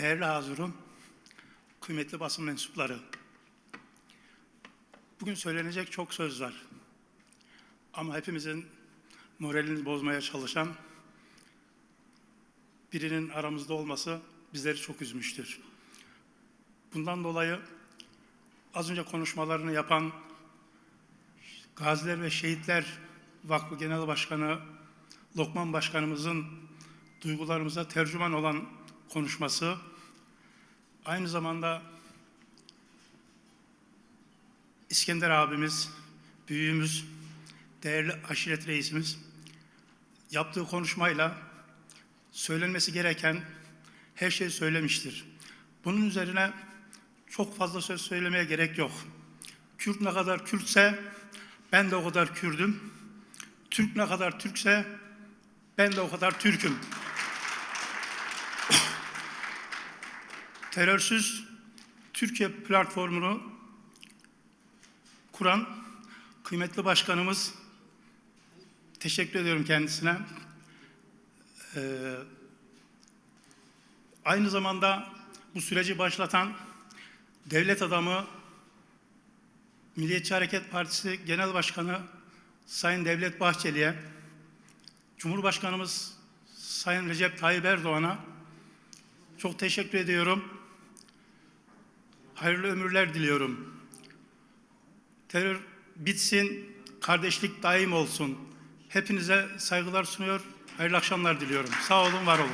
Değerli Hazırun, kıymetli basın mensupları. Bugün söylenecek çok söz var. Ama hepimizin moralini bozmaya çalışan birinin aramızda olması bizleri çok üzmüştür. Bundan dolayı az önce konuşmalarını yapan Gaziler ve Şehitler Vakfı Genel Başkanı Lokman Başkanımızın duygularımıza tercüman olan konuşması aynı zamanda İskender abimiz, büyüğümüz, değerli aşiret reisimiz yaptığı konuşmayla söylenmesi gereken her şeyi söylemiştir. Bunun üzerine çok fazla söz söylemeye gerek yok. Kürt ne kadar Kürtse ben de o kadar Kürdüm. Türk ne kadar Türkse ben de o kadar Türk'üm. Terörsüz Türkiye platformunu kuran kıymetli başkanımız teşekkür ediyorum kendisine. Ee, aynı zamanda bu süreci başlatan devlet adamı Milliyetçi Hareket Partisi Genel Başkanı Sayın Devlet Bahçeli'ye, Cumhurbaşkanımız Sayın Recep Tayyip Erdoğan'a çok teşekkür ediyorum. Hayırlı ömürler diliyorum. Terör bitsin, kardeşlik daim olsun. Hepinize saygılar sunuyor, hayırlı akşamlar diliyorum. Sağ olun, var olun.